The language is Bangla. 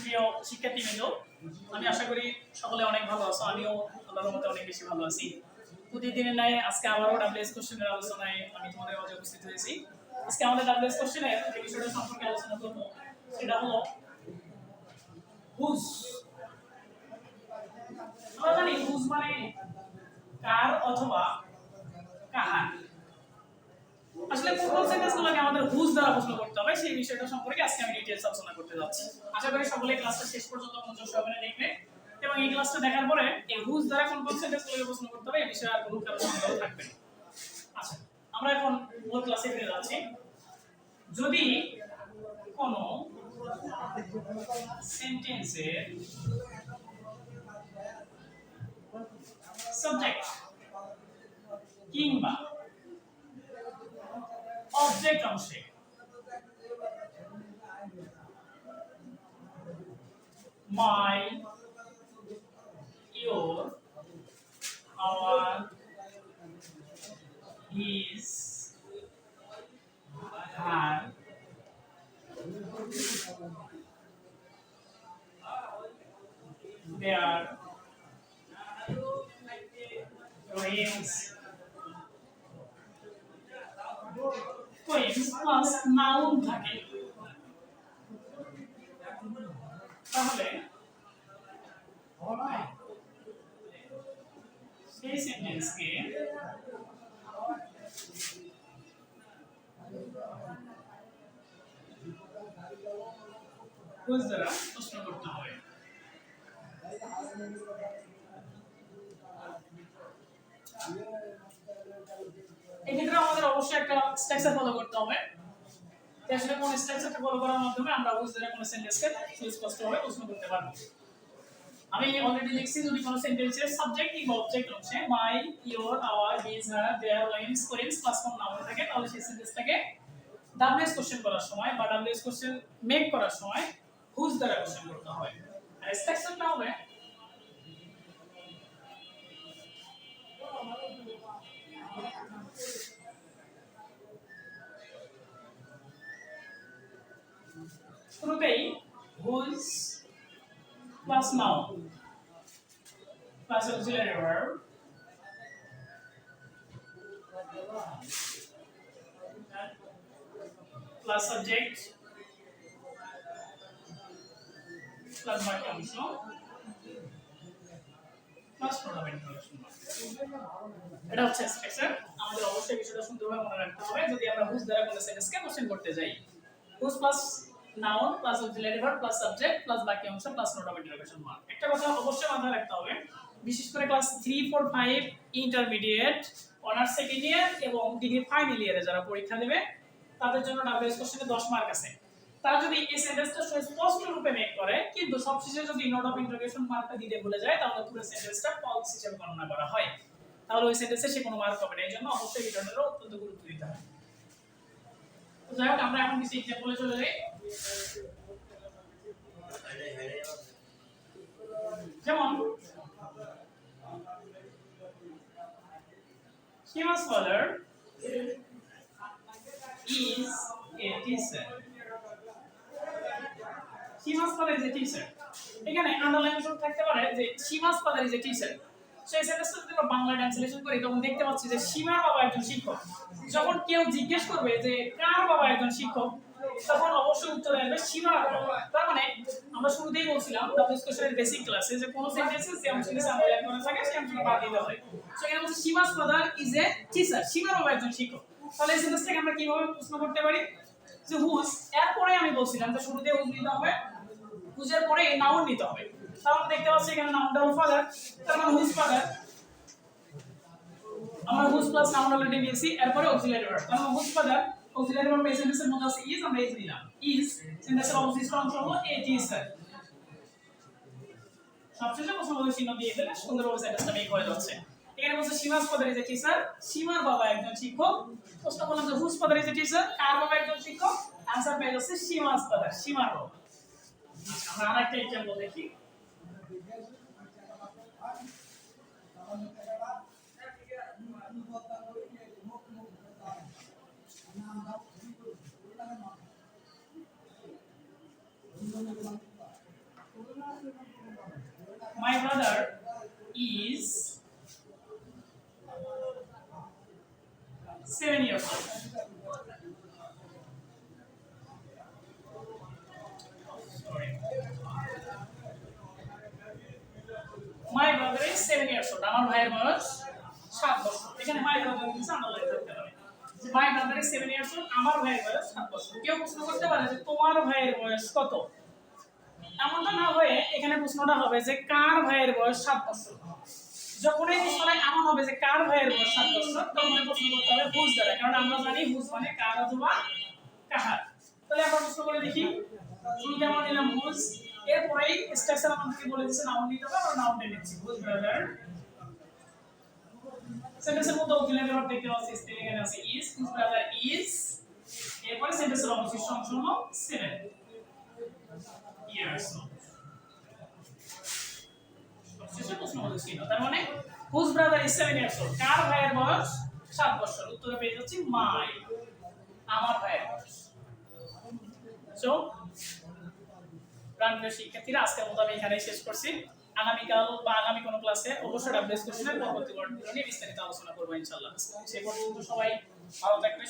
সুপ্রিয় শিক্ষার্থীবৃন্দ আমি আশা করি সকলে অনেক ভালো আছো। আমিও আল্লাহর মতে অনেক বেশি ভালো আছি। প্রতিদিনের ন্যায় আজকে আবারও ডাব্লিউএস কোশ্চেনের আলোচনায় আমি তোমাদের মাঝে উপস্থিত হয়েছি। আজকে আমাদের ডাব্লিউএস কোশ্চেনের যে বিষয়টা সম্পর্কে আলোচনা করব, সেটা হলো হুজ আমরা জানি হুজ মানে কার অথবা কাহার। আসলে কোন সেন্টেন্সগুলোকে আমাদের হুজ দ্বারা প্রশ্ন করতে হবে, সেই বিষয়টা সম্পর্কে আজকে আমি ডিটেইলস আলোচনা করতে যাচ্ছি। আশা করি সকলে ক্লাসটা শেষ পর্যন্ত মনোযোগ সহকারে দেখবে এবং এই ক্লাসটা দেখার পরে এই হুজ দ্বারা কোন কোন সেন্টেন্সগুলোকে প্রশ্ন করতে হবে, এই বিষয়ে আর কোনো কারও সন্দেহ থাকবে আচ্ছা আমরা এখন মূল ক্লাসে ফিরে যাচ্ছি। যদি কোন সেন্টেন্সের সাবজেক্ট কিংবা অবজেক্ট অংশে my your our his her their rings কোয়েন্স প্লাস নাউন থাকে তাহলে সেই সেন্টেন্সকে প্রশ্ন করতে হবে এক্ষেত্রে আমাদের অবশ্যই একটা স্ট্রাকচার ফলো করতে হবে। আসলে কোন স্ট্রাকচারটা ফলো করার মাধ্যমে আমরা দ্বারা কোনো সেন্টেন্সকে সুস্পষ্টভাবে প্রশ্ন করতে পারব। আমি অলরেডি লিখছি, যদি কোনো সেন্টেন্সের সাবজেক্ট কিংবা অবজেক্ট হচ্ছে my your our his her their ones plus কোন নাম থাকে, তাহলে সেই সেন্টেন্সটাকে ডাব্লিউএস কোশ্চেন করার সময় বা ডাব্লিউএস কোশ্চেন মেক করার সময় হুজ দ্বারা কোশ্চেন করতে হয়? আর স্ট্রাকচারটা হবে শুরুতেই whose plus noun plus auxiliary verb. Plus subject. Plus বাক্যাংশ plus pronoun interrogation mark. এটা হচ্ছে স্ট্রাকচার আমাদের অবশ্যই বিষয়টা সুন্দরভাবে মনে রাখতে হবে। যদি আমরা হুজ দ্বারা কোনো সেন্টেন্সকে কোশ্চেন করতে যাই whose plus noun plus auxiliary verb plus subject plus বাক্যাংশ প্লাস নোট ইন্টারোগেশন মার্ক একটা কথা অবশ্যই মাথায় রাখতে হবে, বিশেষ করে class 3 4 5 intermediate honours second year এবং ডিগ্রি ফাইনাল ইয়ারে যারা পরীক্ষা দেবে, তাদের জন্য ডাব্লিউএস কোশ্চেনে 10 মার্ক আছে। তারা যদি এই সেন্টেন্সটা স্পষ্ট রূপে মেক করে, কিন্তু সবশেষে যদি নোট অফ ইন্টারোগেশন মার্কটা দিতে ভুলে যায়, তাহলে পুরো সেন্টেন্সটা ফলস হিসেবে গণনা করা হয়। তাহলে ওই সেন্টেন্সে সে কোনো মার্ক পাবে না, এই জন্য অবশ্যই এই অত্যন্ত গুরুত্ব দিতে হবে। তো যাই হোক, আমরা এখন কিছু এক্সাম্পলে চলে যাই। যেমন. এখানে আন্ডারলাইন থাকতে পারে যে Shima's father is a teacher. সেই বাংলা ট্রান্সলেশন করি, তখন দেখতে পাচ্ছি যে সীমার বাবা একজন শিক্ষক যখন কেউ জিজ্ঞেস করবে যে কার বাবা একজন শিক্ষক তখন অবশ্যই উত্তর আসবে। বাবা তার মানে আমরা শুরুতেই বলছিলাম ডিসকাশনের বেসিক ক্লাসে যে কোন সেন্টেন্সে যে অংশটি সাবজেক্ট করা থাকে সেই অংশটি বাদ দিতে হয়। সো এখানে বলছে Seema's father is a teacher সীমার বাবা একজন শিক্ষক। তাহলে এই সেন্টেন্সটাকে আমরা কীভাবে প্রশ্ন করতে পারি? যে হুজ এরপরে আমি বলছিলাম যে শুরুতে হুজ নিতে হবে হুজের পরে নাউন নিতে হবে। তাহলে দেখতে পাচ্ছি এখানে নাউনটা হলো ফাদার তার মানে হুজ ফাদার আমরা হুজ প্লাস নাউন অলরেডি নিয়েছি, এরপরে অক্সিলারি ভার্ব মানে হুজ ফাদার অক্সিলারি ভার্ব এই সেন্টেন্সের মধ্যে আমরা ইজ নিলাম ইজ সেন্টেন্সের অবশিষ্ট অংশ হলো এ টিচার সবশেষে প্রশ্নবোধক চিহ্ন দিয়ে দিলে সুন্দরভাবে সেন্টেন্সটা মেক হয়ে যাচ্ছে এখানে বলছে সীমাস ফাদার ইজ টিচার সীমার বাবা একজন শিক্ষক প্রশ্ন করলাম যে হুজ ফাদার ইজ টিচার কার বাবা একজন শিক্ষক আনসার পেয়ে যাচ্ছে সীমাস ফাদার সীমার বাবা আমরা আরেকটা এক্সাম্পল দেখি brother is seven years old. Sorry. My brother is seven years old. আমার ভাইয়ের বয়স সাত বছর এখানে my brother কিছু আন্ডারলাইন করতে পারে my brother is seven years old আমার ভাইয়ের বয়স সাত বছর কেউ প্রশ্ন করতে পারে যে তোমার ভাইয়ের বয়স কত এমনটা না হয়ে এখানে প্রশ্নটা হবে যে কার ভাইয়ের বয়স সাত বছর? যখন এই প্রশ্নটা এমন হবে যে কার ভাইয়ের বয়স সাত বছর, তখন প্রশ্ন করতে হবে হুজ দ্বারা কারণ আমরা জানি হুজ মানে কার অথবা কাহার। তাহলে আমরা প্রশ্ন করে দেখি। শুরুতে নিলাম এরপরেই বলে দিচ্ছে নিতে হবে, আমরা নিচ্ছি ব্রাদার সেন্টেন্সের মধ্যে দেখতে পাচ্ছি স্পেলিং এর আছে ইজ ব্রাদার ইজ এরপরে সেন্টেন্সের অবশিষ্ট অংশ হলো 7 ইয়ার্স শেষে প্রশ্ন ছিল তার whose brother is 7 years old কার ভাইয়ের বয়স 7 বছর উত্তরে পেয়ে যাচ্ছি মাই আমার ভাইয়ের বয়স সো প্রাণপ্রিয় শিক্ষার্থীরা আজকের মতো আমি এখানেই শেষ করছি আগামীকাল বা আগামী কোনো ক্লাসে অবশ্যই বিস্তারিত আলোচনা করব ইনশাআল্লাহ সে সবাই ভালো থাকবে